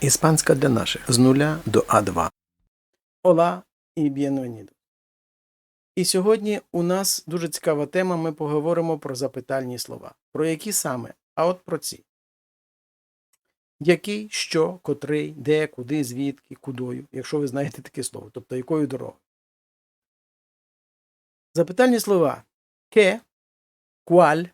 Іспанська для наших з нуля до А2. Ола і bienvenido. І сьогодні у нас дуже цікава тема. Ми поговоримо про запитальні слова. Про які саме? А от про ці. Який, що, котрий, де, куди, звідки, кудою, якщо ви знаєте таке слово, тобто якою дорогою. Запитальні слова ке, куаль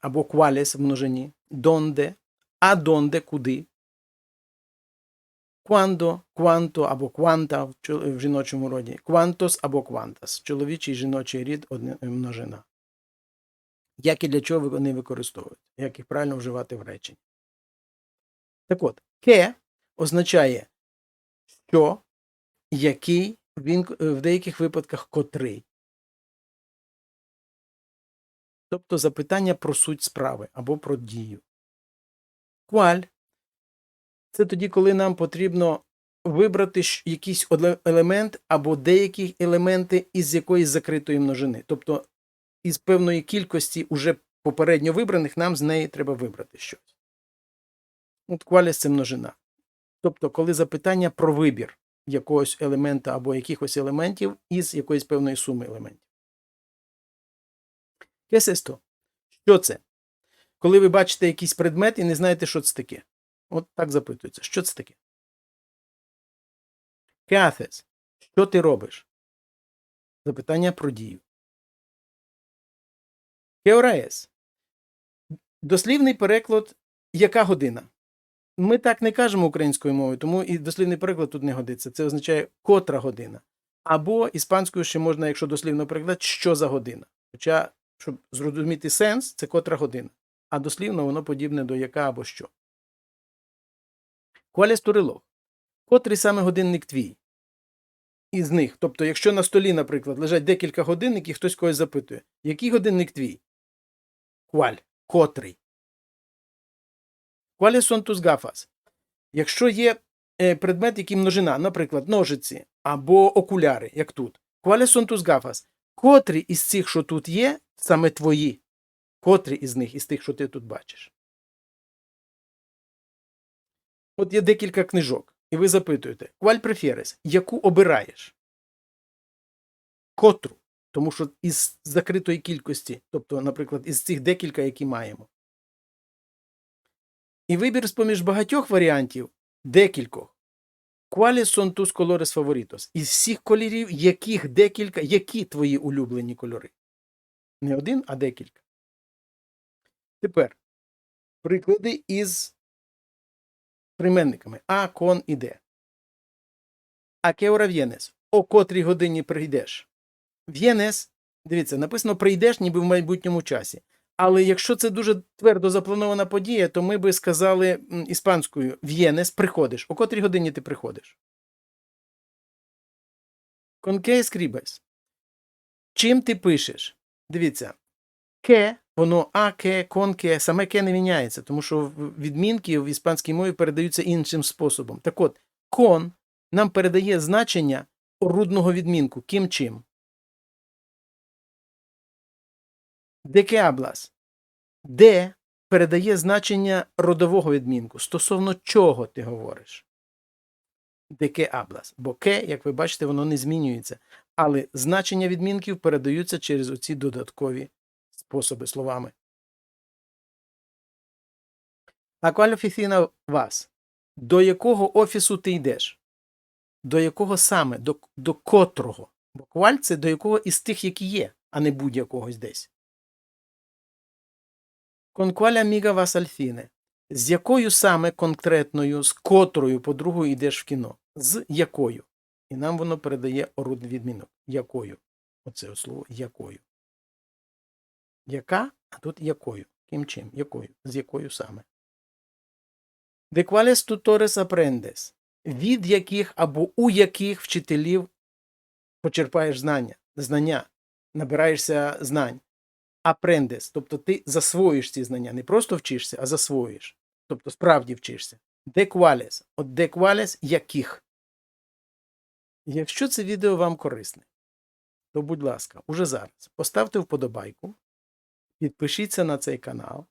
або куалес в множині, донде, а донде куди, Quando, quanto або quanta в жіночому роді, quantos або quantas, чоловічий і жіночий рід множина. Як і для чого вони використовують, як їх правильно вживати в реченні. Так от, ке означає що, який, він в деяких випадках котрий. Тобто запитання про суть справи або про дію. Кваль це тоді, коли нам потрібно вибрати якийсь елемент або деякі елементи із якоїсь закритої множини. Тобто із певної кількості уже попередньо вибраних нам з неї треба вибрати щось. От кваліс це множина. Тобто, коли запитання про вибір якогось елемента або якихось елементів із якоїсь певної суми елементів. Кесесто. Що це? Коли ви бачите якийсь предмет і не знаєте, що це таке. От так запитується. Що це таке? Кеафес. Що ти робиш? Запитання про дію. Кеораес. Дослівний переклад яка година? Ми так не кажемо українською мовою, тому і дослівний переклад тут не годиться. Це означає котра година. Або іспанською ще можна, якщо дослівно переклад, що за година. Хоча, щоб зрозуміти сенс, це котра година. А дослівно воно подібне до яка або що. Es tu? Котрий саме годинник твій? Із них. Тобто, якщо на столі, наприклад, лежать декілька годинників, хтось когось запитує, який годинник твій? Qual? Котрий? Tus gafas? Якщо є е, предмет, який множина, наприклад, ножиці або окуляри, як тут. Tus gafas? Котрі із цих, що тут є, саме твої? Котрі із них, із тих, що ти тут бачиш? От є декілька книжок, і ви запитуєте, «Cuál prefieres?» яку обираєш? Котру? Тому що із закритої кількості, тобто, наприклад, із цих декілька, які маємо. І вибір з-поміж багатьох варіантів, декількох. «Cuáles son tus colores favoritos?» Із всіх кольорів, яких декілька, які твої улюблені кольори? Не один, а декілька. Тепер приклади із прийменниками а, кон і де. А ке ора vienes? О котрій годині прийдеш? Vienes, дивіться, написано прийдеш ніби в майбутньому часі. Але якщо це дуже твердо запланована подія, то ми би сказали іспанською vienes, приходиш. О котрій годині ти приходиш? Qué escribes? Чим ти пишеш? Дивіться, ке, воно а, ке, кон, ке, саме ке не міняється, тому що відмінки в іспанській мові передаються іншим способом. Так от, кон нам передає значення орудного відмінку, ким чим. Де ке аблас? Де передає значення родового відмінку, стосовно чого ти говориш. Де ке аблас? Бо ке, як ви бачите, воно не змінюється. Але значення відмінків передаються через оці додаткові способи словами. А oficina вас? До якого офісу ти йдеш? До якого саме? До, до котрого? Бо кваль це до якого із тих, які є, а не будь-якогось десь. Amiga vas al cine? З якою саме конкретною, з котрою подругою йдеш в кіно? З якою? І нам воно передає орудний відмінок. Якою? Оце слово якою. Яка? А тут якою. Ким чим? Якою? З якою саме? De cuáles tutores aprendes? Від яких або у яких вчителів почерпаєш знання, знання, набираєшся знань. Aprendes, тобто ти засвоїш ці знання, не просто вчишся, а засвоїш. Тобто справді вчишся. De cuáles? От de cuáles яких? Якщо це відео вам корисне, то, будь ласка, уже зараз поставте вподобайку, підпишіться на цей канал,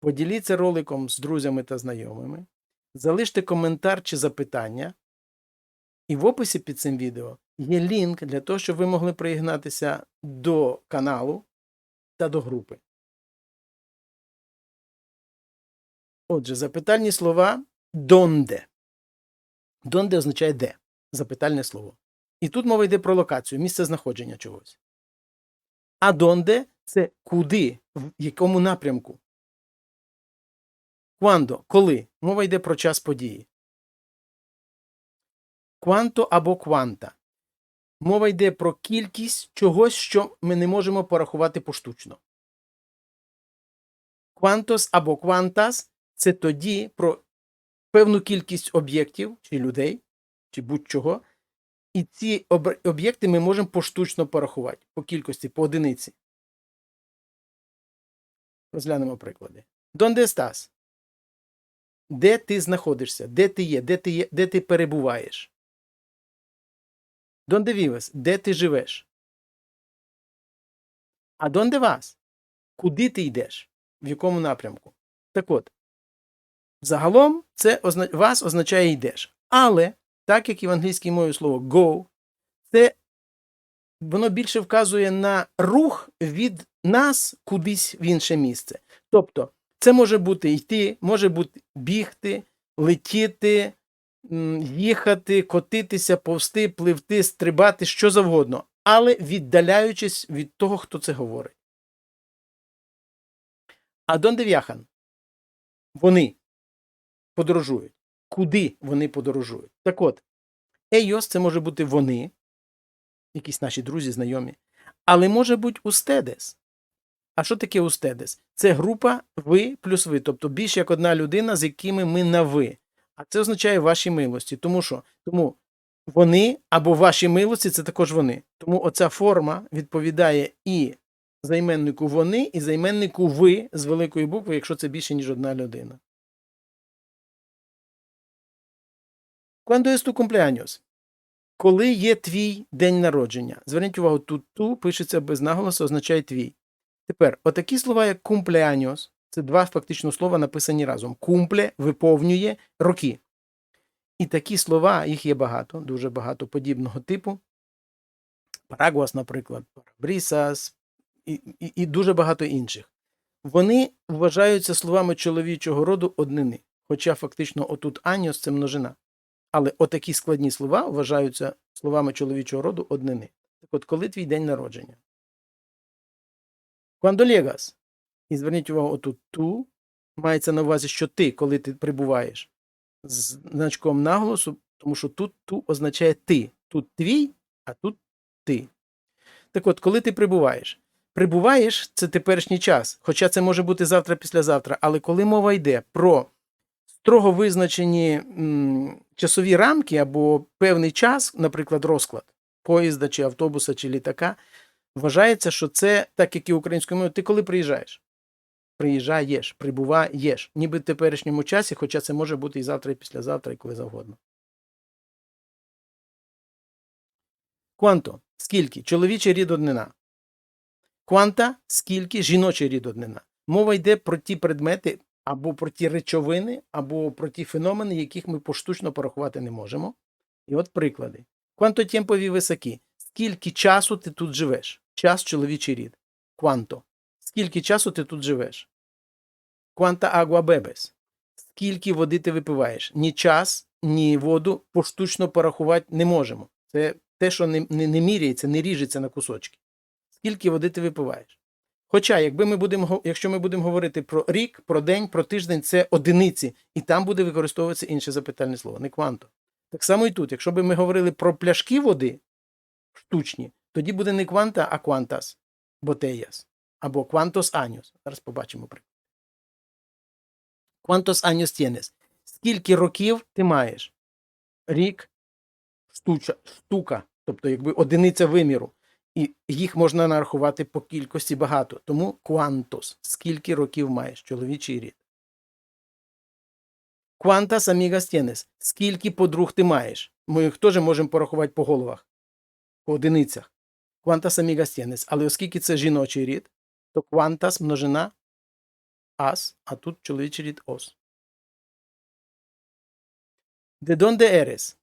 поділіться роликом з друзями та знайомими залиште коментар чи запитання. І в описі під цим відео є лінк для того, щоб ви могли приєднатися до каналу та до групи. Отже, запитальні слова донде. Донде означає де. Запитальне слово. І тут мова йде про локацію, місце знаходження чогось. А донде це куди, в якому напрямку. Quando – коли. Мова йде про час події. Quanto або quanta. Мова йде про кількість чогось, що ми не можемо порахувати поштучно. Quantos або quantas – це тоді про певну кількість об'єктів чи людей, чи будь-чого, і ці об'єкти ми можемо поштучно порахувати по кількості, по одиниці. Розглянемо приклади. Donde estás? Де ти знаходишся? Де ти є? Де ти, є? Де ти перебуваєш? Donde vives? Де ти живеш? А donde vas? Куди ти йдеш? В якому напрямку? Так от, загалом це озна... вас означає йдеш. Але, так як і в англійській мові слово go, це воно більше вказує на рух від нас кудись в інше місце. Тобто, це може бути йти, може бути бігти, летіти, їхати, котитися, повсти, пливти, стрибати, що завгодно, але віддаляючись від того, хто це говорить. А донде в'яхан? Вони подорожують. Куди вони подорожують? Так от, ейос це може бути вони, якісь наші друзі, знайомі, але може бути устедес. А що таке устедес? Це група ви плюс ви, тобто більш як одна людина, з якими ми на ви. А це означає ваші милості. Тому що тому вони або ваші милості це також вони. Тому оця форма відповідає і займеннику вони, і займеннику ви з великої букви, якщо це більше, ніж одна людина. Cuando es tu cumpleaños? Коли є твій день народження? Зверніть увагу, тут ту пишеться без наголосу, означає твій. Тепер, отакі слова, як cumpleaños, це два фактично слова написані разом. Кумпле виповнює роки. І такі слова, їх є багато, дуже багато подібного типу. Парагуас, наприклад, Парабрісас і, і, і дуже багато інших. Вони вважаються словами чоловічого роду однини. Хоча фактично отут аніос це множина. Але отакі складні слова вважаються словами чоловічого роду однини. Так от, коли твій день народження? Cuando? І зверніть увагу, отут ту мається на увазі, що ти, коли ти прибуваєш з значком наголосу, тому що тут ту означає ти. Тут твій, а тут ти. Так от, коли ти прибуваєш? Прибуваєш це теперішній час, хоча це може бути завтра, післязавтра, але коли мова йде про строго визначені м, часові рамки або певний час, наприклад, розклад поїзда чи автобуса чи літака, вважається, що це, так як і українською мовою, ти коли приїжджаєш? Приїжджаєш, прибуваєш, ніби в теперішньому часі, хоча це може бути і завтра, і післязавтра, і коли завгодно. Кванто скільки? Чоловічий рід однина. Кванта скільки жіночий рід однина. Мова йде про ті предмети або про ті речовини, або про ті феномени, яких ми поштучно порахувати не можемо. І от приклади. Кванто тємпові високі. Скільки часу ти тут живеш? Час чоловічий рід. Кванто. Скільки часу ти тут живеш? Кванта агуа бебес. Скільки води ти випиваєш? Ні час, ні воду поштучно порахувати не можемо. Це те, що не, не, не міряється, не ріжеться на кусочки. Скільки води ти випиваєш? Хоча, якби ми будемо, якщо ми будемо говорити про рік, про день, про тиждень, це одиниці, і там буде використовуватися інше запитальне слово, не кванто. Так само і тут. Якщо б ми говорили про пляшки води штучні, тоді буде не кванта, а квантас ботеяс або квантос аніос. Зараз побачимо приклад. Квантос аніос тienes? Скільки років ти маєш? Рік, штуча, штука, тобто якби одиниця виміру. І їх можна нарахувати по кількості багато. Тому квантос. Скільки років маєш? Чоловічий рід. Квантас амігас тienes? Скільки подруг ти маєш? Ми їх теж можемо порахувати по головах, по одиницях. Квантас амігас tienes. Але оскільки це жіночий рід, то квантас множина ас, а тут чоловічий рід ос. De donde eres?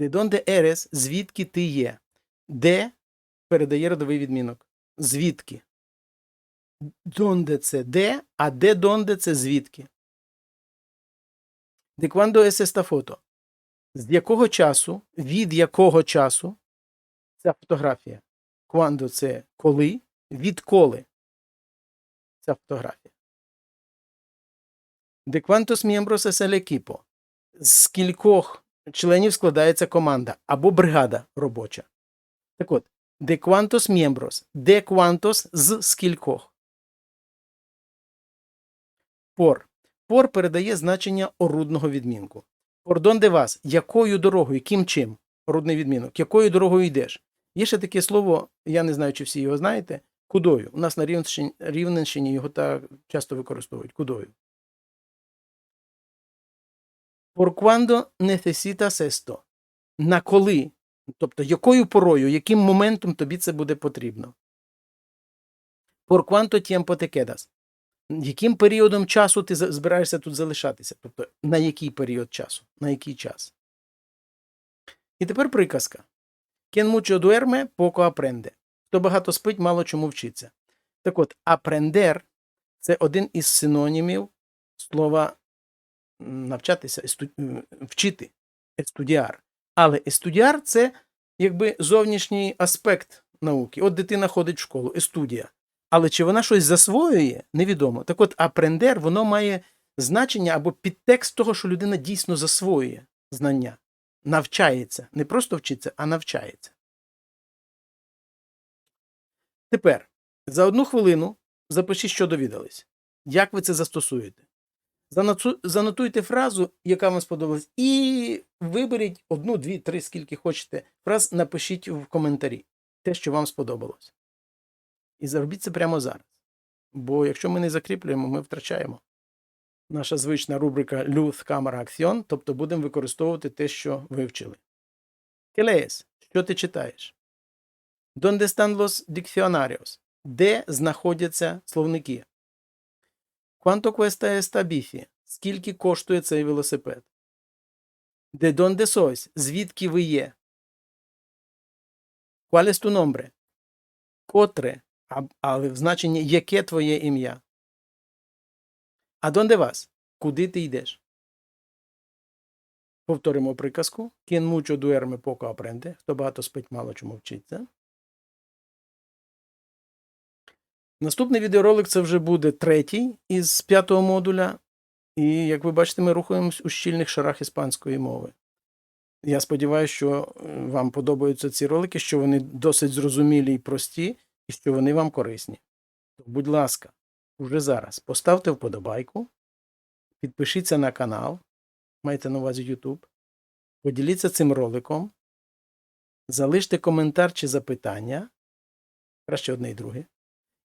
De donde eres, звідки ти є? Де передає родовий відмінок. Звідки? Donde це де, а де donde це звідки? De cuando es esta foto? З якого часу, від якого часу ця фотографія? Quando це коли, відколи ця фотографія? Miembros es el equipo? З кількох членів складається команда або бригада робоча. Так от, de cuántos miembros? De cuántos з скількох? Пор. Пор передає значення орудного відмінку. Por donde vas? Якою дорогою, яким чим? Орудний відмінок. Якою дорогою йдеш? Є ще таке слово, я не знаю, чи всі його знаєте. Кудою. У нас на Рівненщині, Рівненщині його так часто використовують. Кудою. Por cuando necesitas? На коли? Тобто, якою порою, яким моментом тобі це буде потрібно? Por cuánto tiempo? Яким періодом часу ти збираєшся тут залишатися? Тобто, на який період часу? На який час? І тепер приказка. Quien mucho duerme, poco aprende. Хто багато спить, мало чому вчиться. Так от, aprender – це один із синонімів слова навчатися, вчити, естудіар. Але естудіар – це якби зовнішній аспект науки. От дитина ходить в школу, естудія. Але чи вона щось засвоює, невідомо. Так от, апрендер, воно має значення або підтекст того, що людина дійсно засвоює знання, навчається. Не просто вчиться, а навчається. Тепер, за одну хвилину запишіть, що довідались. Як ви це застосуєте? Занотуйте фразу, яка вам сподобалась, і виберіть одну, дві, три, скільки хочете. Фраз напишіть в коментарі те, що вам сподобалось. І зробіть це прямо зараз. Бо якщо ми не закріплюємо, ми втрачаємо. Наша звична рубрика Люth Камера Акціон, тобто будемо використовувати те, що вивчили. Келеєс, що ти читаєш? Donde están los diccionarios? Де знаходяться словники? Quanto cuesta esta bici? Скільки коштує цей велосипед? De donde sois? Звідки ви є? ¿Cuál es tu nombre? Котре, але в значенні яке твоє ім'я? А донде вас? Куди ти йдеш? Повторимо приказку. Quien mucho duerme, poco aprende. Хто багато спить, мало чому вчиться. Наступний відеоролик це вже буде третій із п'ятого модуля. І, як ви бачите, ми рухаємось у щільних шарах іспанської мови. Я сподіваюся, що е, вам подобаються ці ролики, що вони досить зрозумілі і прості, і що вони вам корисні. Будь ласка, уже зараз поставте вподобайку, підпишіться на канал, майте на увазі YouTube, поділіться цим роликом, залиште коментар чи запитання, краще одне і друге.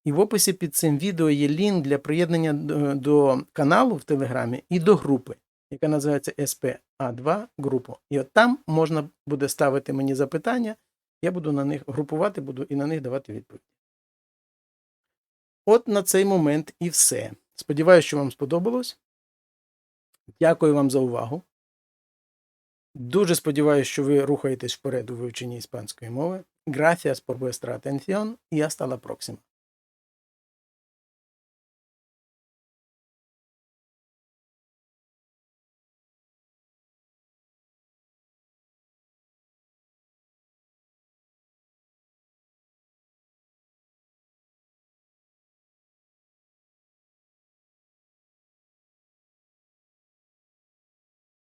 І в описі під цим відео є лінк для приєднання до, каналу в Телеграмі і до групи, яка називається SPA2 група. І от там можна буде ставити мені запитання, я буду на них групувати буду і на них давати відповіді. От на цей момент і все. Сподіваюся, що вам сподобалось. Дякую вам за увагу. Дуже сподіваюся, що ви рухаєтесь вперед у вивченні іспанської мови. Gracias por vuestra atención y hasta la próxima.